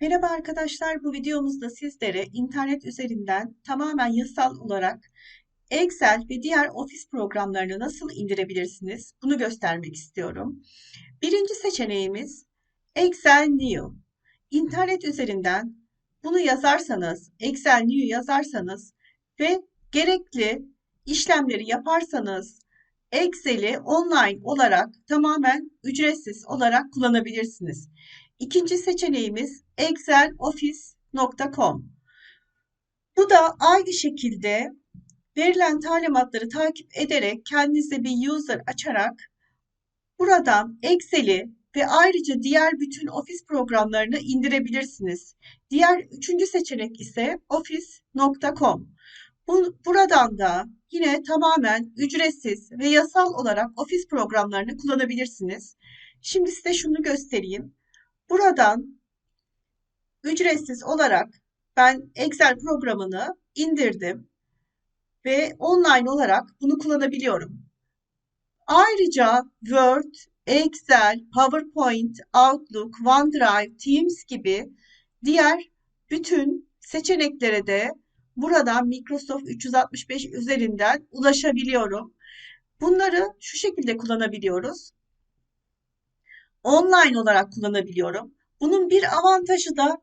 Merhaba arkadaşlar, bu videomuzda sizlere internet üzerinden tamamen yasal olarak Excel ve diğer ofis programlarını nasıl indirebilirsiniz bunu göstermek istiyorum. Birinci seçeneğimiz Excel New. İnternet üzerinden bunu yazarsanız, Excel New yazarsanız ve gerekli işlemleri yaparsanız Excel'i online olarak tamamen ücretsiz olarak kullanabilirsiniz. İkinci seçeneğimiz exceloffice.com. Bu da aynı şekilde verilen talimatları takip ederek kendinize bir user açarak buradan Excel'i ve ayrıca diğer bütün ofis programlarını indirebilirsiniz. Diğer üçüncü seçenek ise office.com. Bu, buradan da yine tamamen ücretsiz ve yasal olarak ofis programlarını kullanabilirsiniz. Şimdi size şunu göstereyim. Buradan ücretsiz olarak ben Excel programını indirdim ve online olarak bunu kullanabiliyorum. Ayrıca Word, Excel, PowerPoint, Outlook, OneDrive, Teams gibi diğer bütün seçeneklere de buradan Microsoft 365 üzerinden ulaşabiliyorum. Bunları şu şekilde kullanabiliyoruz. Online olarak kullanabiliyorum. Bunun bir avantajı da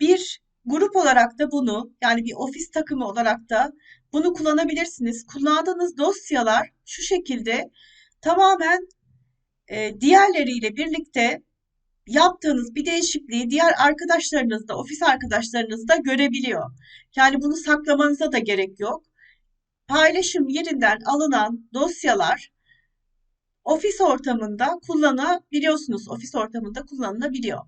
bir grup olarak da bunu yani bir ofis takımı olarak da bunu kullanabilirsiniz. Kullandığınız dosyalar şu şekilde tamamen e, diğerleriyle birlikte yaptığınız bir değişikliği diğer arkadaşlarınız da, ofis arkadaşlarınız da görebiliyor. Yani bunu saklamanıza da gerek yok. Paylaşım yerinden alınan dosyalar ofis ortamında kullanabiliyorsunuz. Ofis ortamında kullanılabiliyor.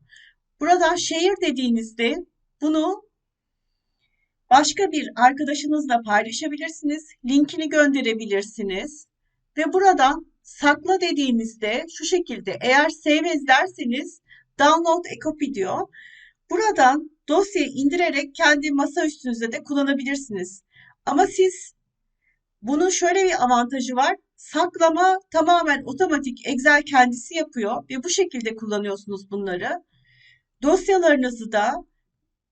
Burada şehir dediğinizde bunu başka bir arkadaşınızla paylaşabilirsiniz. Linkini gönderebilirsiniz. Ve buradan sakla dediğinizde şu şekilde eğer save derseniz download a diyor. Buradan dosyayı indirerek kendi masa üstünüzde de kullanabilirsiniz. Ama siz bunun şöyle bir avantajı var. Saklama tamamen otomatik Excel kendisi yapıyor ve bu şekilde kullanıyorsunuz bunları. Dosyalarınızı da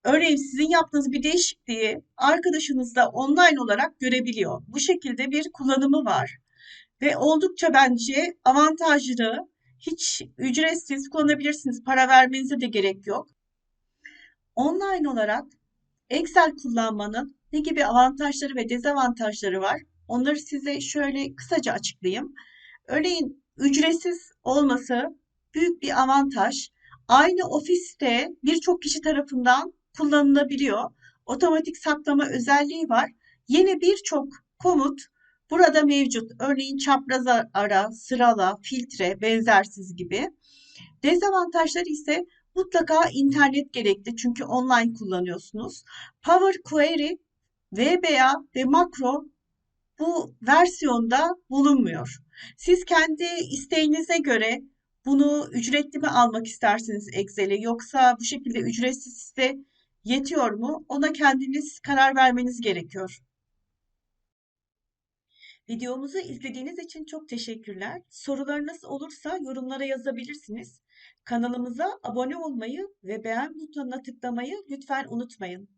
örneğin sizin yaptığınız bir değişikliği arkadaşınız da online olarak görebiliyor. Bu şekilde bir kullanımı var. Ve oldukça bence avantajlı, hiç ücretsiz kullanabilirsiniz. Para vermenize de gerek yok. Online olarak Excel kullanmanın ne gibi avantajları ve dezavantajları var? Onları size şöyle kısaca açıklayayım. Örneğin ücretsiz olması büyük bir avantaj. Aynı ofiste birçok kişi tarafından kullanılabiliyor. Otomatik saklama özelliği var. Yeni birçok komut burada mevcut. Örneğin çapraz ara, sırala, filtre, benzersiz gibi. Dezavantajları ise mutlaka internet gerekli çünkü online kullanıyorsunuz. Power Query, VBA ve makro bu versiyonda bulunmuyor. Siz kendi isteğinize göre bunu ücretli mi almak istersiniz Excel'i yoksa bu şekilde ücretsiz size yetiyor mu? Ona kendiniz karar vermeniz gerekiyor. Videomuzu izlediğiniz için çok teşekkürler. Sorularınız olursa yorumlara yazabilirsiniz. Kanalımıza abone olmayı ve beğen butonuna tıklamayı lütfen unutmayın.